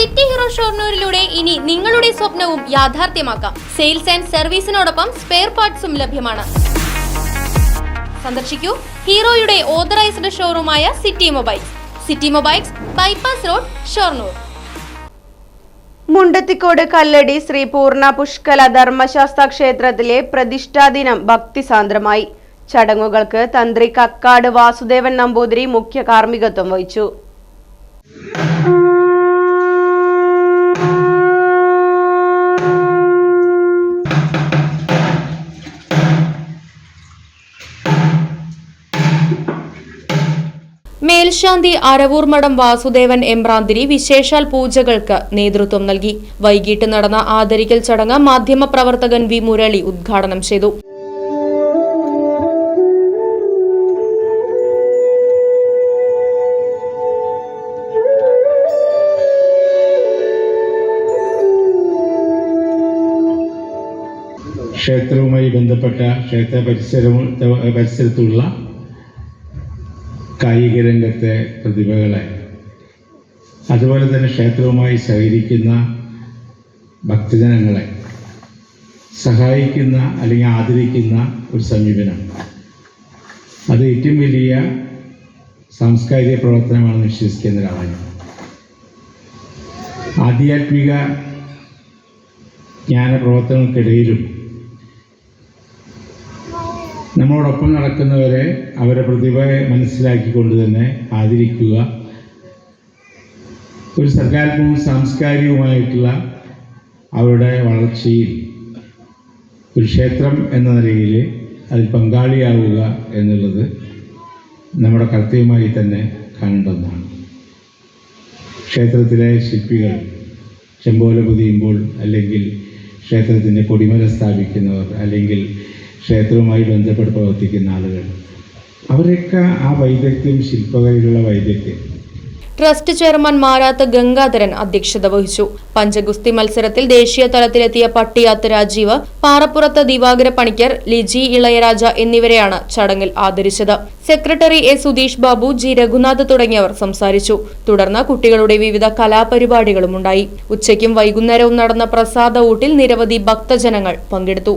City hero ഷോർണൂരിലൂടെ ഇനി നിങ്ങളുടെ സ്വപ്നവും യാഥാർത്ഥ്യമാക്കാം. സെയിൽസ് ആൻഡ് സർവീസിനോടൊപ്പം സ്പെയർ പാർട്സും ലഭ്യമാണ്. സന്ദർശിക്കൂ ഹീറോയുടെ authorised ഷോറൂമായ city mobiles. City mobiles bypass road Shoranur. Mundathikode Kalladi Shri Poorna Pushkala Dharmashastra ക്ഷേത്രത്തിലെ പ്രതിഷ്ഠാദിനം ഭക്തിസാന്ദ്രമായി. ചടങ്ങുകൾക്ക് തന്ത്രി കക്കാട് വാസുദേവൻ നമ്പൂതിരി മുഖ്യ കാർമ്മികത്വം വഹിച്ചു. മേൽശാന്തി അരവൂർ മഠം വാസുദേവൻ എമ്പ്രാന്തിരി വിശേഷാൽ പൂജകൾക്ക് നേതൃത്വം നൽകി. വൈകിട്ട് നടന്ന ആദരിക്കൽ ചടങ്ങ് മാധ്യമപ്രവർത്തകൻ വി മുരളി ഉദ്ഘാടനം ചെയ്തു. ക്ഷേത്രവുമായി ബന്ധപ്പെട്ട ക്ഷേത്ര പരിസരവും പരിസരത്തുള്ള കായിക രംഗത്തെ പ്രതിഭകളെ. അതുപോലെ തന്നെ ക്ഷേത്രവുമായി സഹകരിക്കുന്ന ഭക്തജനങ്ങളെ. സഹായിക്കുന്ന അല്ലെങ്കിൽ ആദരിക്കുന്ന ഒരു സമീപനം. അത് ഏറ്റവും വലിയ സാംസ്കാരിക പ്രവർത്തനമാണെന്ന് വിശ്വസിക്കുന്ന ഒരാളാണ് ആധ്യാത്മിക ജ്ഞാന പ്രവർത്തനങ്ങൾക്കിടയിലും നമ്മളോടൊപ്പം നടക്കുന്നവരെ അവരെ പ്രതിഭയെ മനസ്സിലാക്കിക്കൊണ്ട് തന്നെ ആദരിക്കുക. ഒരു സർഗാത്മകവും സാംസ്കാരികവുമായിട്ടുള്ള അവരുടെ വളർച്ചയിൽ ഒരു ക്ഷേത്രം എന്ന നിലയിൽ അതിൽ പങ്കാളിയാവുക എന്നുള്ളത് നമ്മുടെ കർത്തവ്യമായി തന്നെ കാണേണ്ടതാണ്. ക്ഷേത്രത്തിലെ ശില്പികൾ ചെമ്പോല പൊതിയുമ്പോൾ അല്ലെങ്കിൽ ക്ഷേത്രത്തിന്റെ കൊടിമല സ്ഥാപിക്കുന്നവർ അല്ലെങ്കിൽ ക്ഷേത്രവുമായി ബന്ധപ്പെട്ട് പ്രവർത്തിക്കുന്ന ആളുകൾ. അവരൊക്കെ ആ വൈദഗ്ധ്യം ശില്പകലയിലുള്ള വൈദഗ്ധ്യം. ട്രസ്റ്റ് ചെയർമാൻ മാരാത്ത് ഗംഗാധരൻ അധ്യക്ഷത വഹിച്ചു. പഞ്ചഗുസ്തി മത്സരത്തിൽ ദേശീയ തലത്തിലെത്തിയ പട്ടിയാത്ത് രാജീവ് പാറപ്പുറത്ത് ദിവാകര പണിക്കർ ലിജി ഇളയരാജ എന്നിവരെയാണ് ചടങ്ങിൽ ആദരിച്ചത്. Secretary A Sudheesh Babu G Raghunath തുടങ്ങിയവർ സംസാരിച്ചു. തുടർന്ന് കുട്ടികളുടെ വിവിധ കലാപരിപാടികളും ഉണ്ടായി. ഉച്ചയ്ക്കും വൈകുന്നേരവും നടന്ന പ്രസാദ ഊട്ടിൽ നിരവധി ഭക്തജനങ്ങൾ പങ്കെടുത്തു.